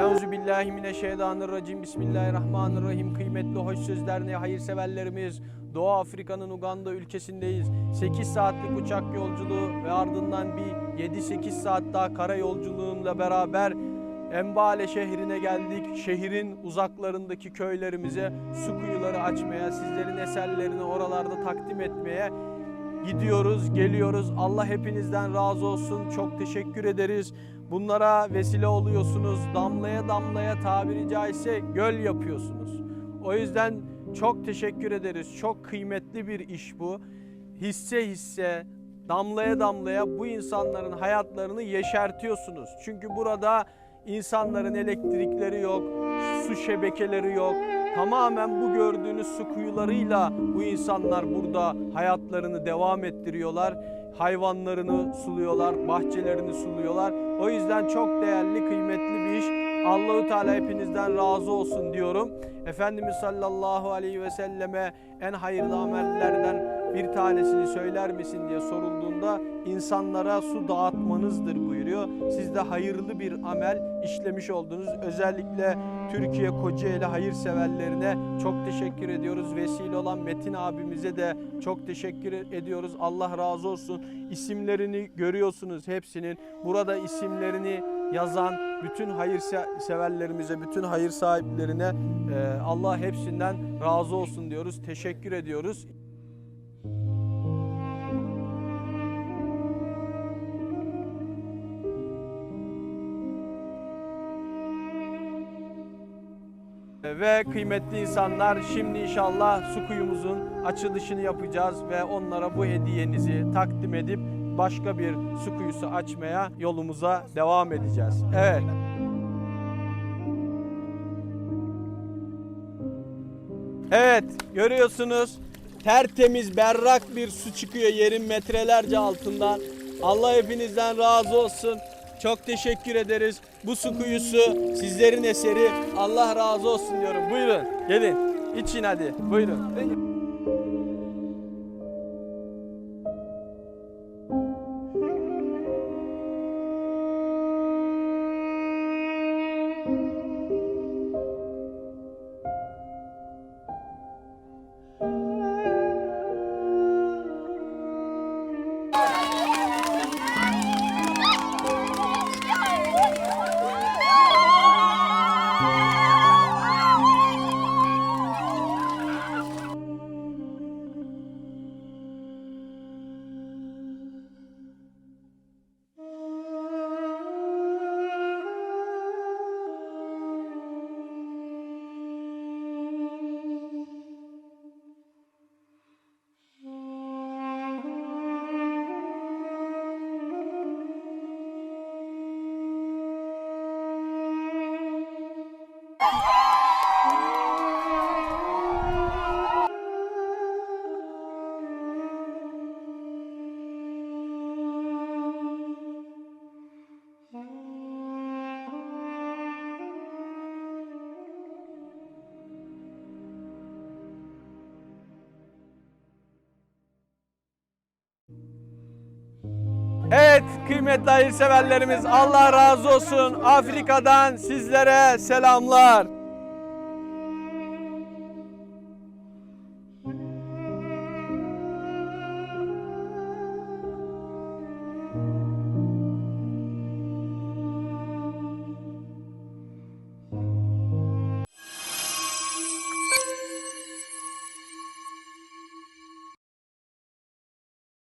Euzubillahimineşşeytanirracim. Bismillahirrahmanirrahim. Kıymetli hoş sözlerine hayırseverlerimiz. Doğu Afrika'nın Uganda ülkesindeyiz. 8 saatlik uçak yolculuğu ve ardından bir 7-8 saat daha kara yolculuğunla beraber Embale şehrine geldik. Şehrin uzaklarındaki köylerimize su kuyuları açmaya, sizlerin eserlerini oralarda takdim etmeye gidiyoruz, geliyoruz. Allah hepinizden razı olsun. Çok teşekkür ederiz. Bunlara vesile oluyorsunuz. Damlaya damlaya tabiri caizse göl yapıyorsunuz. O yüzden çok teşekkür ederiz. Çok kıymetli bir iş bu. Hisse hisse, damlaya damlaya bu insanların hayatlarını yeşertiyorsunuz. Çünkü burada insanların elektrikleri yok, su şebekeleri yok. Tamamen bu gördüğünüz su kuyularıyla bu insanlar burada hayatlarını devam ettiriyorlar. Hayvanlarını suluyorlar, bahçelerini suluyorlar. O yüzden çok değerli, kıymetli bir iş. Allahu Teala hepinizden razı olsun diyorum. Efendimiz sallallahu aleyhi ve selleme en hayırlı amellerden bir tanesini söyler misin diye sorulduğunda insanlara su dağıtmanızdır buyuruyor. Siz de hayırlı bir amel işlemiş oldunuz. Özellikle Türkiye Kocaeli hayırseverlerine çok teşekkür ediyoruz. Vesile olan Metin abimize de çok teşekkür ediyoruz. Allah razı olsun. İsimlerini görüyorsunuz hepsinin. Burada isimlerini yazan bütün hayırseverlerimize, bütün hayır sahiplerine e, Allah hepsinden razı olsun diyoruz. Teşekkür ediyoruz. Ve kıymetli insanlar şimdi inşallah su kuyumuzun açılışını yapacağız ve onlara bu hediyenizi takdim edip başka bir su kuyusu açmaya yolumuza devam edeceğiz. Evet. Evet görüyorsunuz tertemiz berrak bir su çıkıyor yerin metrelerce altından. Allah hepinizden razı olsun. Çok teşekkür ederiz. Bu su kuyusu sizlerin eseri. Allah razı olsun diyorum. Buyurun gelin için hadi buyurun. Evet kıymetli hayırseverlerimiz Allah razı olsun. Afrika'dan sizlere selamlar.